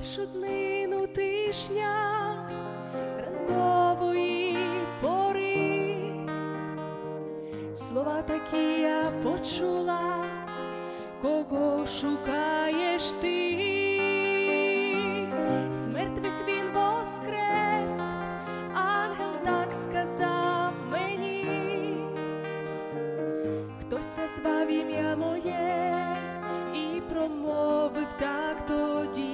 першу днину тишня ранкової пори. Слова такі я почула, кого шукаєш ти. З він воскрес, ангел так сказав мені. Хтось назвав ім'я моє і промовив так тоді.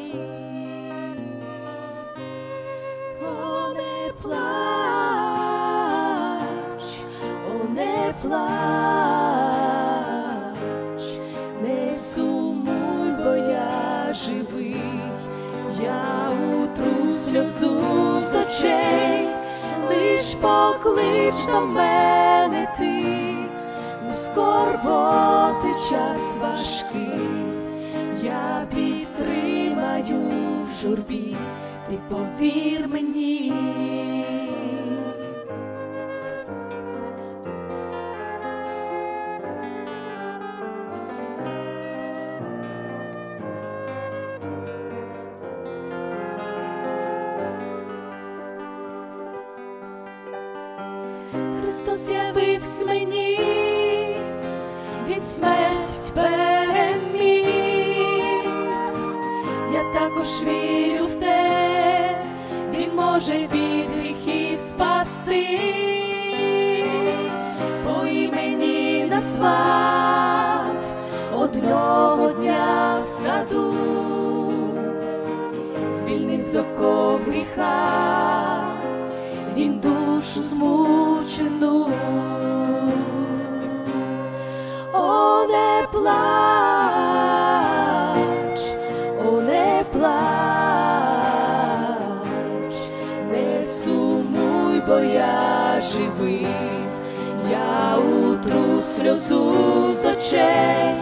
Плач, не сумуй, бо я живий, я утру сльозу з очей, лиш поклич до мене ти, у скорботи час важкий, я підтримаю в журбі, ти повір мені. Христос явився мені, Він смерть переміг. Я також вірю в те, Він може від гріхів спасти, по імені назвав одного дня в саду, звільнив з оков гріха Не плач, о, не плач, не сумуй, бо я живий, я утру сльозу з очей,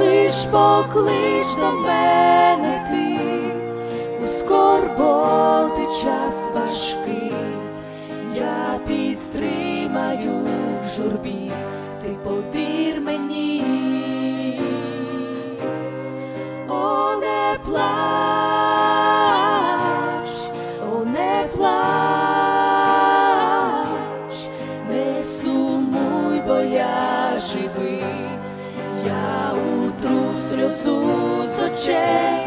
лиш поклич до мене ти. У скорботи час важкий, я підтримаю в журбі, ти повір я живий, я утру сльозу з очей,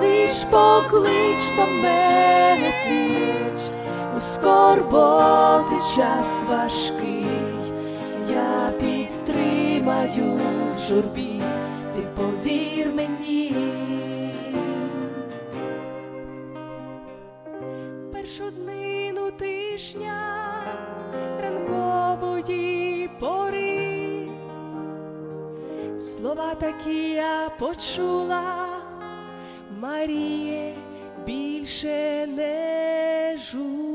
лиш поклич до мене тич, у скорботи час важкий, я підтримаю в журбі, ти повір мені. Першу днину тишня ранкової пори. Слова такі я почула, Маріє, більше не жур.